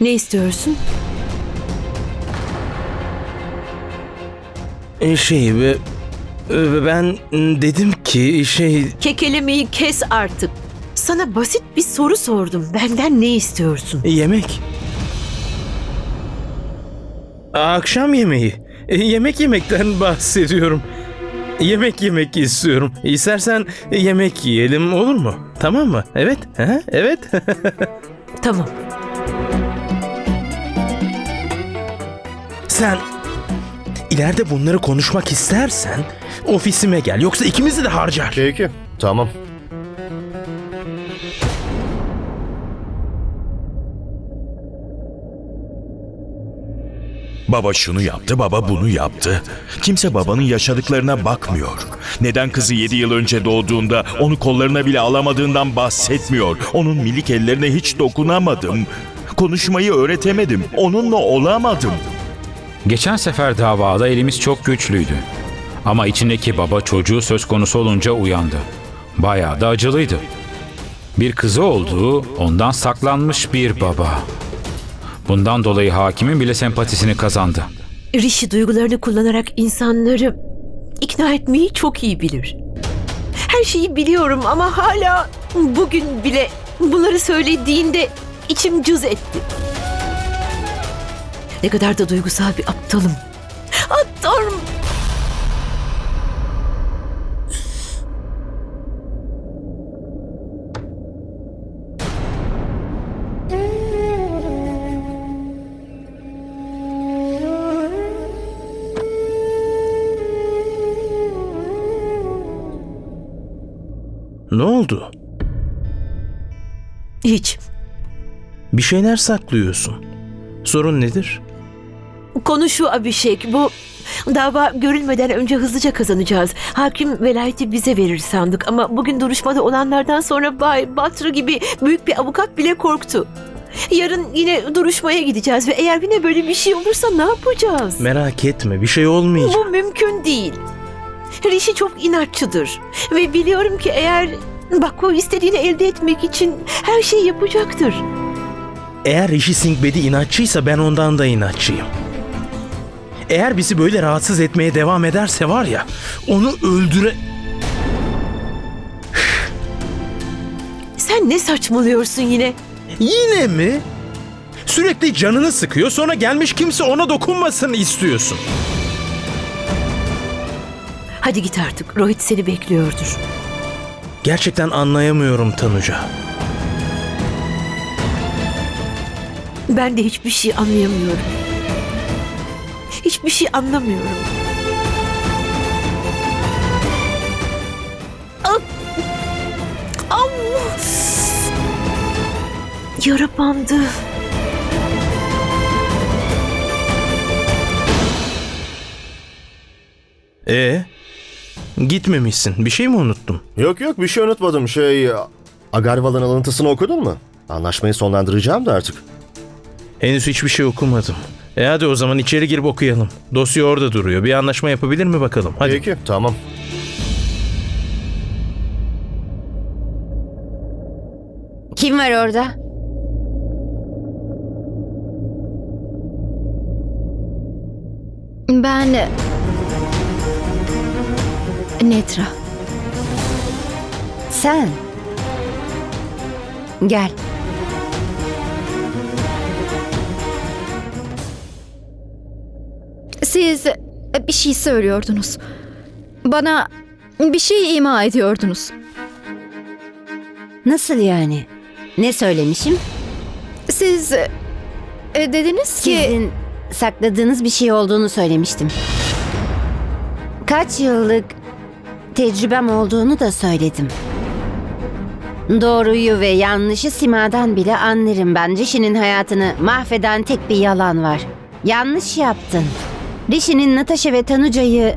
Ne istiyorsun? E, Şey ve e, ben dedim ki şey Kekelemeyi kes artık. Sana basit bir soru sordum. Benden ne istiyorsun? yemek. Akşam yemeği. E, Yemek yemekten bahsediyorum. Yemek yemek istiyorum. İstersen yemek yiyelim olur mu? Tamam mı? Evet. Ha? Evet. Tamam. Sen ileride bunları konuşmak istersen ofisime gel. Yoksa ikimizi de harcar. Peki. Tamam. Baba şunu yaptı, baba bunu yaptı. Kimse babanın yaşadıklarına bakmıyor. Neden kızı 7 yıl önce doğduğunda onu kollarına bile alamadığından bahsetmiyor. Onun milik ellerine hiç dokunamadım. Konuşmayı öğretemedim. Onunla olamadım. Geçen sefer davada elimiz çok güçlüydü. Ama içindeki baba çocuğu söz konusu olunca uyandı. Bayağı da acılıydı. Bir kızı olduğu ondan saklanmış bir baba. Bundan dolayı hakimin bile sempatisini kazandı. Rishi duygularını kullanarak insanları ikna etmeyi çok iyi bilir. Her şeyi biliyorum ama hala bugün bile bunları söylediğinde içim cız etti. Ne kadar da duygusal bir aptalım. Aptalım. Ne oldu? Hiç. Bir şeyler saklıyorsun. Sorun nedir? Konu şu Abişek, bu dava görülmeden önce hızlıca kazanacağız. Hakim velayeti bize verir sandık ama bugün duruşmada olanlardan sonra Bay Batra gibi büyük bir avukat bile korktu. Yarın yine duruşmaya gideceğiz ve eğer yine böyle bir şey olursa ne yapacağız? Merak etme bir şey olmayacak. Bu mümkün değil. Rishi çok inatçıdır ve biliyorum ki eğer Bakko istediğini elde etmek için her şeyi yapacaktır. Eğer Rishi Singh Bedi inatçıysa ben ondan da inatçıyım. Eğer bizi böyle rahatsız etmeye devam ederse var ya onu öldüre... Sen ne saçmalıyorsun yine? Yine mi? Sürekli canını sıkıyor sonra gelmiş kimse ona dokunmasın istiyorsun. Hadi git artık. Rohit seni bekliyordur. Gerçekten anlayamıyorum Tanuca. Ben de hiçbir şey anlayamıyorum. Hiçbir şey anlamıyorum. Ah! Au! Yara bandı. E Gitmemişsin. Bir şey mi unuttun? Yok yok bir şey unutmadım. Şey... Agarval'ın alıntısını okudun mu? Anlaşmayı sonlandıracağım da artık. Henüz hiçbir şey okumadım. E hadi o zaman içeri girip okuyalım. Dosya orada duruyor. Bir anlaşma yapabilir mi bakalım? Hadi. Peki tamam. Kim var orada? Ben... Netra. Sen. Gel. Siz bir şey söylüyordunuz. Bana bir şey ima ediyordunuz. Nasıl yani? Ne söylemişim? Siz e, dediniz ki Sizin sakladığınız bir şey olduğunu söylemiştim. Kaç yıllık tecrübem olduğunu da söyledim. Doğruyu ve yanlışı simadan bile anlarım ben. Rishi'nin hayatını mahveden tek bir yalan var. Yanlış yaptın. Rishi'nin Natasha ve Tanuca'yı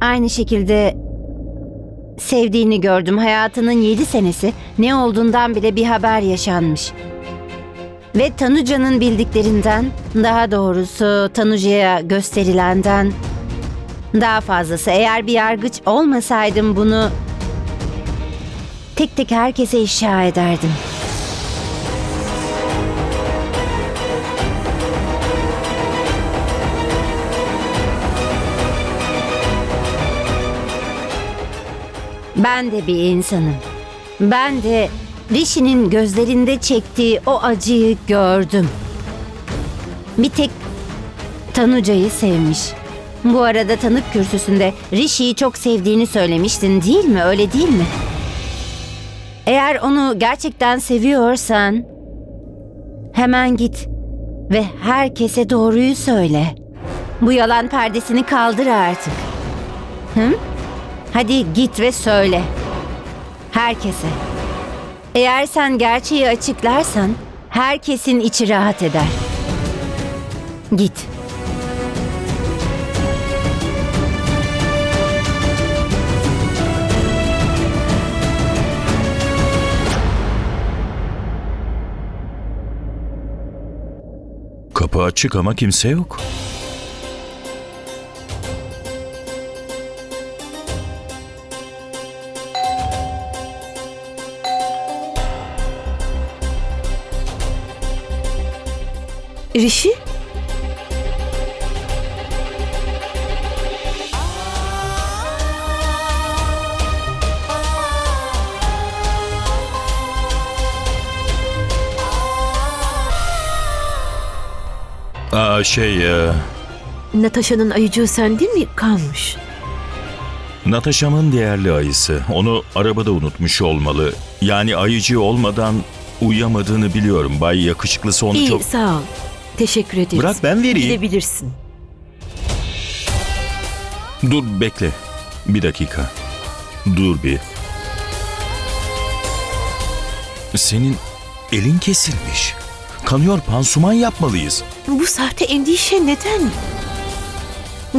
aynı şekilde sevdiğini gördüm. Hayatının yedi senesi ne olduğundan bile bir haber yaşanmış. Ve Tanuca'nın bildiklerinden, daha doğrusu Tanuca'ya gösterilenden daha fazlası. Eğer bir yargıç olmasaydım bunu tek tek herkese ifşa ederdim. Ben de bir insanım. Ben de Rishi'nin gözlerinde çektiği o acıyı gördüm. Bir tek Tanuca'yı sevmiş. Bu arada tanık kürsüsünde Rishi'yi çok sevdiğini söylemiştin değil mi? Öyle değil mi? Eğer onu gerçekten seviyorsan hemen git ve herkese doğruyu söyle. Bu yalan perdesini kaldır artık. Hı? Hadi git ve söyle. Herkese. Eğer sen gerçeği açıklarsan herkesin içi rahat eder. Git. Kapı açık ama kimse yok. Rişi? Aa şey, e, Natasha'nın ayıcığı sende mi kalmış? Natasha'mın değerli ayısı. Onu arabada unutmuş olmalı. Yani ayıcı olmadan uyuyamadığını biliyorum. Bay yakışıklısı onu İyi çok... sağ ol. Teşekkür ederiz. Bırak ben vereyim. Gidebilirsin. Dur bekle. Bir dakika. Dur bir. Senin elin kesilmiş. Kanıyor pansuman yapmalıyız. Bu sahte endişe neden?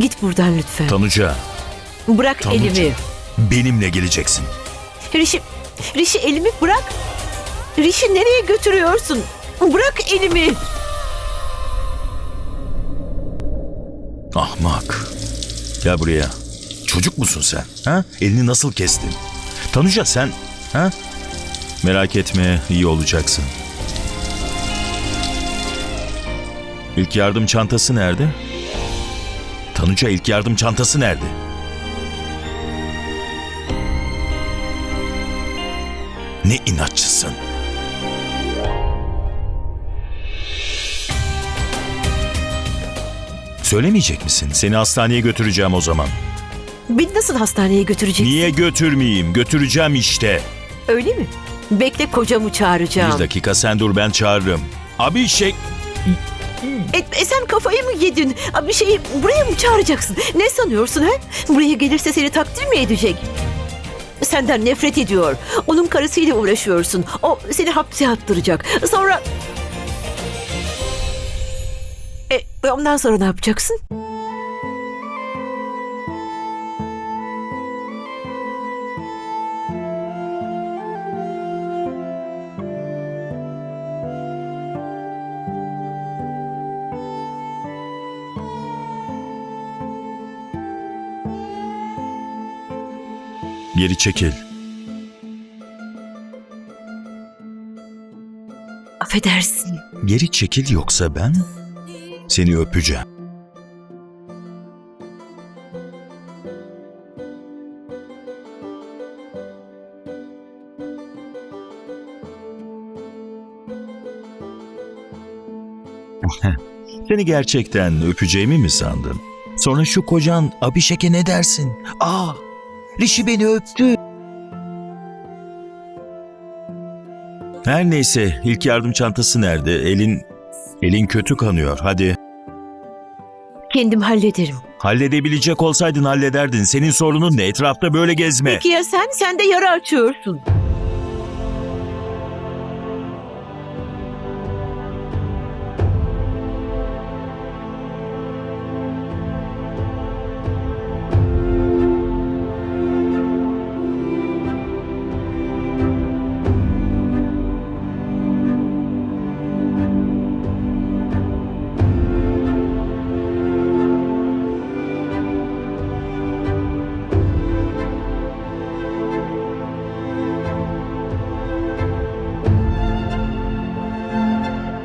Git buradan lütfen. Tanuca, Bırak Tanuca. elimi. benimle geleceksin. Rişi, Rişi elimi bırak. Rişi nereye götürüyorsun? Bırak elimi. Ahmak. Gel buraya. Çocuk musun sen? Ha? Elini nasıl kestin? Tanuca sen, ha? Merak etme, iyi olacaksın. İlk yardım çantası nerede? Tanuca ilk yardım çantası nerede? Ne inatçısın. Söylemeyecek misin? Seni hastaneye götüreceğim o zaman. Beni nasıl hastaneye götüreceksin? Niye götürmeyeyim? Götüreceğim işte. Öyle mi? Bekle kocamı çağıracağım. Bir dakika sen dur ben çağırırım. Abi şey... E, e, sen kafayı mı yedin? Abi şeyi buraya mı çağıracaksın? Ne sanıyorsun ha? Buraya gelirse seni takdir mi edecek? Senden nefret ediyor. Onun karısıyla uğraşıyorsun. O seni hapse attıracak. Sonra... E, ondan sonra ne yapacaksın? Geri çekil. Affedersin. Geri çekil yoksa ben seni öpeceğim. Seni gerçekten öpeceğimi mi sandın? Sonra şu kocan Abişek'e ne dersin? Aa, Rişi beni öptü. Her neyse ilk yardım çantası nerede? Elin elin kötü kanıyor. Hadi Kendim hallederim. halledebilecek olsaydın hallederdin. Senin sorunun ne? Etrafta böyle gezme. Peki ya sen? Sen de yara açıyorsun.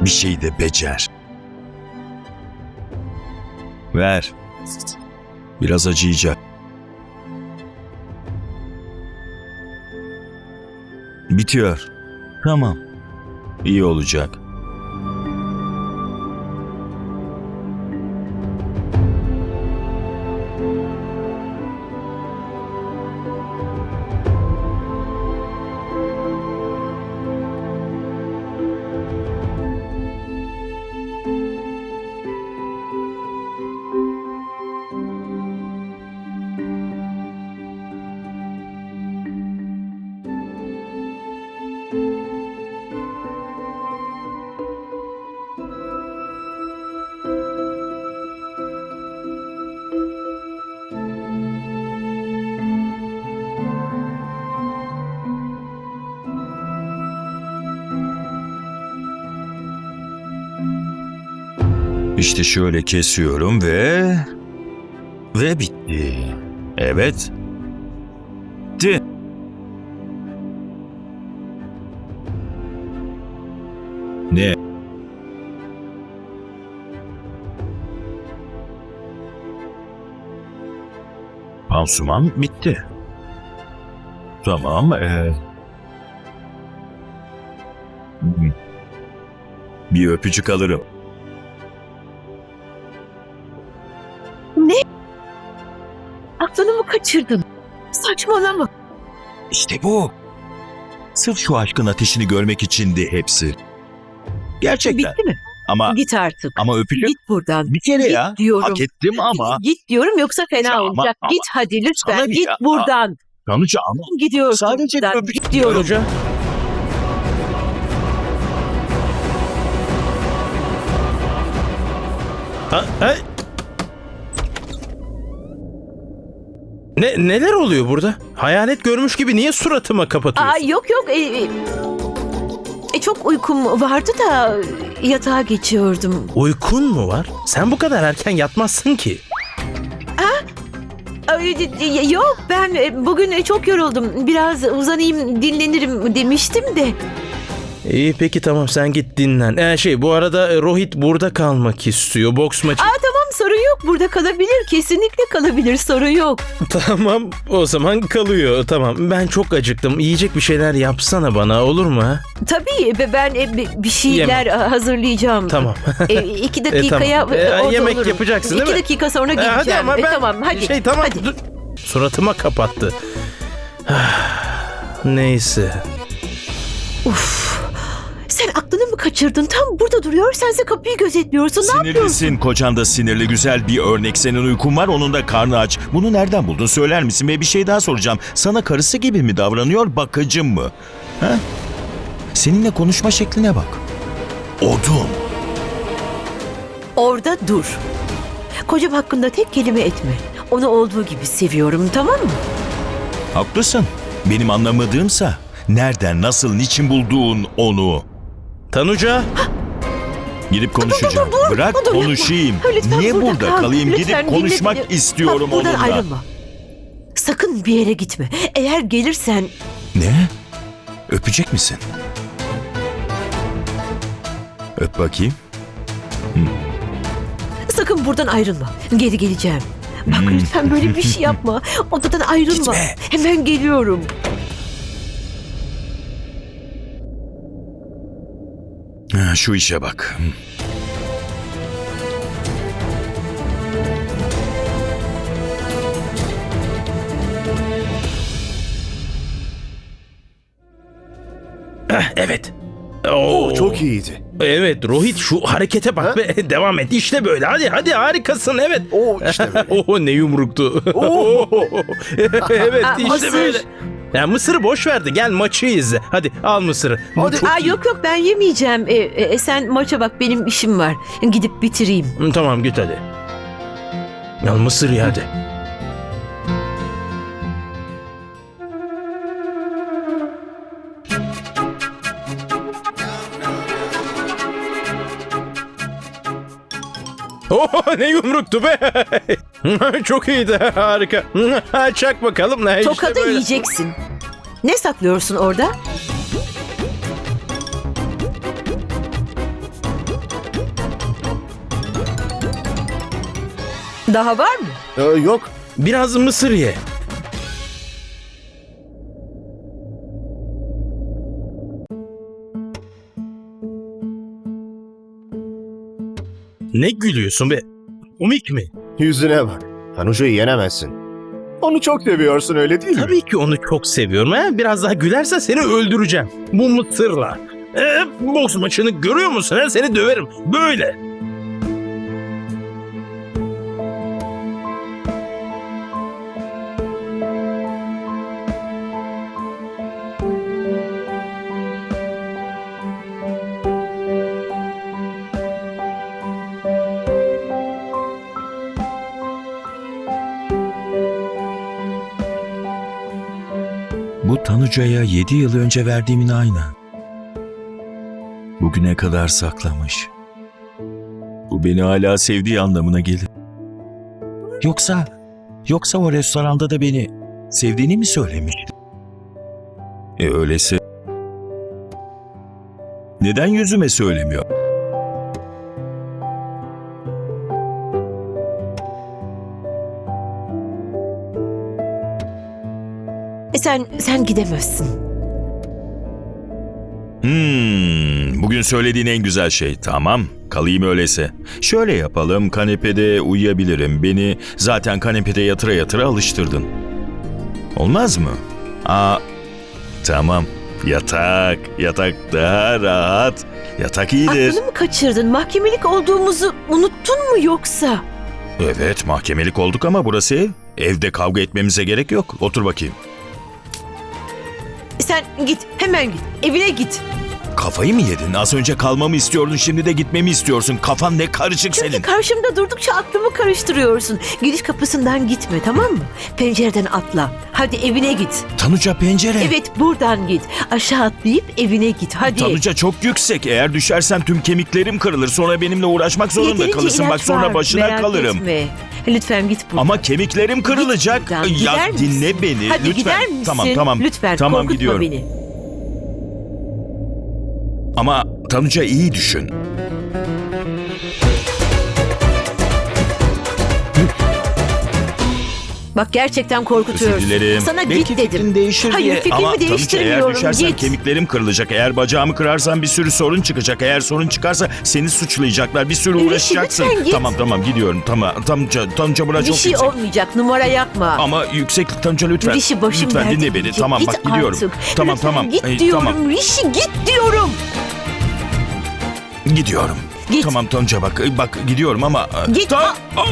bir şey de becer. Ver. Biraz acıyacak. Bitiyor. Tamam. İyi olacak. İşte şöyle kesiyorum ve... Ve bitti. Evet. Bitti. Ne? Pansuman bitti. Tamam. ee. Bir öpücük alırım. Kaçırdın? Saçmalama. İşte bu. Sırf şu aşkın ateşini görmek içindi hepsi. Gerçekten. Bitti mi? Ama Git artık. ama öpücük Git buradan. bir kere Git ya. diyorum. Hak ettim ama Git diyorum yoksa fena ama- olacak. ama- Git hadi lütfen. Bir Git ya- buradan. Tanuca ama Gidiyorsun Sadece bir buradan. öpücük Git diyorum. Ha, ha. Ne, neler oluyor burada? Hayalet görmüş gibi niye suratıma kapatıyorsun? Aa, yok yok. E, e, e, çok uykum vardı da yatağa geçiyordum. Uykun mu var? Sen bu kadar erken yatmazsın ki. Ay, Yok ben e, bugün e, çok yoruldum. Biraz uzanayım dinlenirim demiştim de. İyi peki tamam sen git dinlen. Ee, şey bu arada Rohit burada kalmak istiyor. Boks maçı. Aa burada kalabilir kesinlikle kalabilir sorun yok. Tamam o zaman kalıyor. Tamam ben çok acıktım. Yiyecek bir şeyler yapsana bana olur mu? ha? Tabii be- ben e, bi- bir şeyler e, hazırlayacağım. Tamam. E, iki dakikaya tamam. e, E, orada yemek olurum. yapacaksın değil İki mi? dakika sonra Ee, geleceğim. hadi ama E, ben tamam hadi. şey tamam Hadi. dur. Suratıma kapattı. Neyse. Uf. Sen aklını kaçırdın? Tam burada duruyor. Sense kapıyı gözetliyorsun. Ne yapıyorsun? sinirlisin. Kocan da sinirli. Güzel bir örnek. Senin uykun var, onun da karnı aç. Bunu nereden buldun söyler misin? Ve bir şey daha soracağım. Sana karısı gibi mi davranıyor, bakıcı mı? Ha? Seninle konuşma şekline bak. Odun. Orada dur. Kocam hakkında tek kelime etme. Onu olduğu gibi seviyorum tamam mı? Haklısın. Benim anlamadığımsa nereden, nasıl, niçin bulduğun onu. Tanuca. Gidip konuşacağım. dur, dur. Bırak Dur, yapma. konuşayım. Lütfen Niye burada burada kal. kalayım? Lütfen Gidip dinle konuşmak beni. istiyorum Bak, buradan onunla. ayrılma. Sakın bir yere gitme. Eğer gelirsen Ne? Öpecek misin? Öp bakayım. sakın buradan ayrılma. Geri geleceğim. Bak lütfen böyle bir şey yapma. Odadan ayrılma. Gitme. Hemen geliyorum. Şu işe bak. Evet. Oo, Çok iyiydi. Evet Rohit şu harekete bak Ha? ve devam et. İşte böyle. Hadi hadi harikasın evet. O işte böyle. Oho ne yumruktu. Oo. evet işte böyle. Ya mısırı boş verdi. Gel maçı izle. Hadi al mısırı. Bu Hadi. çok Aa, iyi. yok yok ben yemeyeceğim. E, e, sen maça bak benim işim var. Gidip bitireyim. Hı, Tamam git hadi. Al mısır ye hadi. Oh ne yumruktu be. Çok iyiydi harika. Çak bakalım ne işte Tokadı böyle. yiyeceksin. Ne saklıyorsun orada? Daha var mı? Ee, yok biraz mısır ye. Ne gülüyorsun be? Komik mi? Yüzüne bak. Tanuca'yı yenemezsin. Onu çok seviyorsun öyle değil mi? Tabii ki onu çok seviyorum. He? Biraz daha gülersen seni öldüreceğim. Bu mısırla. Ee, boks maçını görüyor musun? He? Seni döverim. Böyle. Bu 7 yıl önce verdiğimin aynı. Bugüne kadar saklamış. Bu beni hala sevdiği anlamına gelir. Yoksa, yoksa o restoranda da beni sevdiğini mi söylemişti? E öyleyse neden yüzüme söylemiyor? Sen sen gidemezsin. Hmm, bugün söylediğin en güzel şey. Tamam, kalayım öyleyse. Şöyle yapalım, kanepede uyuyabilirim. Beni zaten kanepede yatıra yatıra alıştırdın. Olmaz mı? Aa, tamam. Yatak, yatak daha rahat. Yatak iyidir. Aklını mı kaçırdın? Mahkemelik olduğumuzu unuttun mu yoksa? Evet, mahkemelik olduk ama burası ev. Evde kavga etmemize gerek yok. Otur bakayım. Sen git, hemen git. Evine git. Kafayı mı yedin? Az önce kalmamı istiyordun, şimdi de gitmemi istiyorsun. Kafan ne karışık Çünkü senin. karşımda durdukça aklımı karıştırıyorsun. Giriş kapısından gitme tamam mı? Pencereden atla. Hadi evine git. Tanuca pencere. Evet buradan git. Aşağı atlayıp evine git. Hadi. Tanuca çok yüksek. Eğer düşersem tüm kemiklerim kırılır. Sonra benimle uğraşmak zorunda Yeterince kalırsın. Bak ilaç sonra var, başına merak kalırım. Etme. Lütfen git buradan. Ama kemiklerim kırılacak. buradan, ya gider misin? dinle beni Hadi lütfen. gider misin? Tamam tamam. Lütfen Tamam korkutma gidiyorum. beni. Ama Tanuca iyi düşün. Bak gerçekten Özür korkutuyorsun. dilerim. Sana Belki git dedim. fikrin değişir Hayır, diye. fikrimi Ama Tanuca eğer değiştirmiyorum. düşersem Git. kemiklerim kırılacak. Eğer bacağımı kırarsam bir sürü sorun çıkacak. Eğer sorun çıkarsa seni suçlayacaklar. Bir sürü Rişi, uğraşacaksın. lütfen git. Tamam tamam gidiyorum. Tamam Tanuca, Tanuca buna Bir çok şey yüksek. olmayacak. Numara yapma. Ama yüksek Tanuca lütfen. Rişi başım lütfen dinle beni. girecek. Tamam git bak gidiyorum. Artık. Tamam Lütfen tamam. Git Ay, diyorum. tamam. Rişi git diyorum. Gidiyorum. Git. Tamam Tonca bak bak gidiyorum ama Git. Ta- Aa!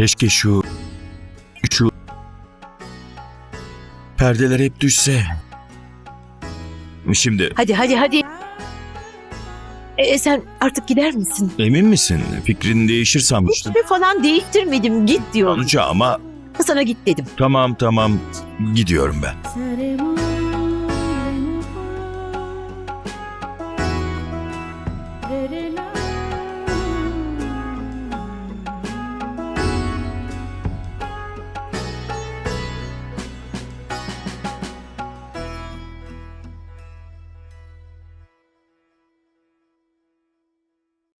Keşke şu şu perdeler hep düşse. Şimdi Hadi hadi hadi. E, sen artık gider misin? emin misin? Fikrin değişir sanmıştım. Hiçbir falan değiştirmedim. Git diyorum. Tonca ama Sana git dedim. tamam tamam gidiyorum ben.